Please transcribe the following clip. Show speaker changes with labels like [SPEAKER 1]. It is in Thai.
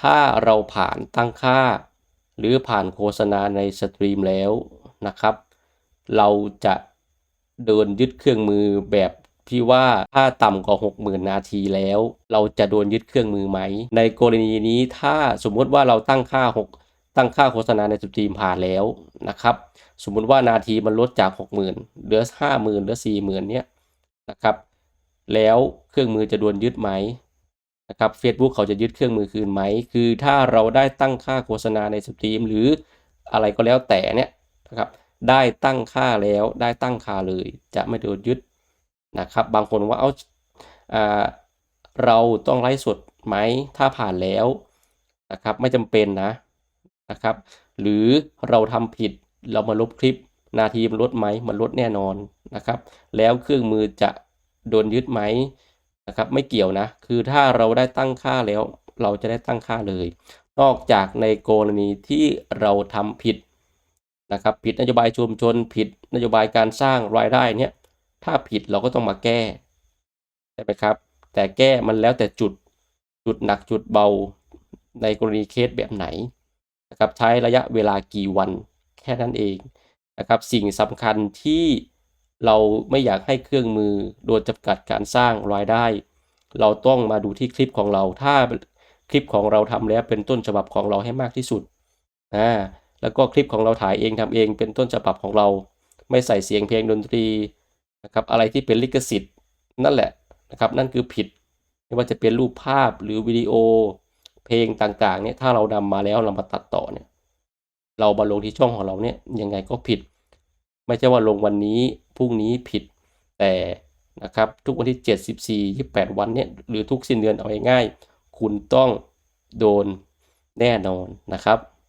[SPEAKER 1] ถ้าเราผ่านตั้งค่า หรือผ่านโฆษณาในสตรีมแล้วนะครับ เราจะเดินยึดเครื่องมือแบบที่ว่าถ้าต่ำกว่า 60,000 นาทีแล้ว เราจะโดนยึดเครื่องมือไหม ในกรณีนี้ถ้าสมมติว่าเราตั้งค่า 6 ตั้งค่าโฆษณาในสตรีมผ่านแล้วนะครับ สมมุติว่านาทีมันลดจาก 60,000เหลือ 50,000เหลือ 40,000เนี่ยนะครับ แล้วเครื่องมือจะโดนยึดไหม นะครับ Facebook เขาจะยึดเครื่องมือคืนไหม คือถ้าเราได้ตั้งค่าโฆษณาในสตรีมหรืออะไรก็แล้วแต่เนี่ยนะครับได้ตั้งค่าแล้วได้ตั้งค่าเลย จะไม่โดนยึดนะครับ บางคนว่าเอาอ่าเราต้องไลฟ์สดไหมถ้าผ่านแล้วนะครับไม่จำเป็นนะนะครับ หรือเราทำผิดเรามาลบคลิปนาทีมันลดไหมมันลดแน่นอนนะครับ แล้วเครื่องมือจะโดนยึดไหม นะครับ ไม่เกี่ยวนะ คือถ้าเราได้ตั้งค่าแล้ว เราจะได้ตั้งค่าเลย นอกจากในกรณีที่เราทำผิดนะครับ ผิดนโยบายชุมชน ผิดนโยบายการสร้างรายได้เนี่ย ถ้าผิดเราก็ต้องมาแก้ใช่ไหมครับ แต่แก้มันแล้วแต่จุด จุดหนักจุดเบา ในกรณีเคสแบบไหนนะครับ ใช้ระยะเวลากี่วันแค่นั้นเองนะครับ สิ่งสำคัญที่ เราไม่อยากให้เครื่องมือโดนจำกัดการสร้างรายได้ เราต้องมาดูที่คลิปของเรา ถ้าคลิปของเราทำแล้วเป็นต้นฉบับของเราให้มากที่สุดอ่าแล้วก็คลิปของเราถ่ายเองทำเองเป็นต้นฉบับของเรา ไม่ใส่เสียงเพลงดนตรีนะครับอะไรที่เป็นลิขสิทธิ์นั่นแหละนะครับนั่นคือผิดไม่ว่าจะเป็นรูปภาพหรือวิดีโอเพลงต่างๆเนี่ยถ้าเรานำมาแล้วเรามาตัดต่อเนี่ยเรามาลงที่ช่องของเราเนี่ยยังไงก็ผิด ไม่ใช่ว่าลงวันนี้พรุ่งนี้ผิดแต่นะครับทุกวันที่ 7 14 28 วันเนี่ยหรือทุกสิ้นเดือนเอาง่ายๆคุณต้องโดนแน่นอนนะครับ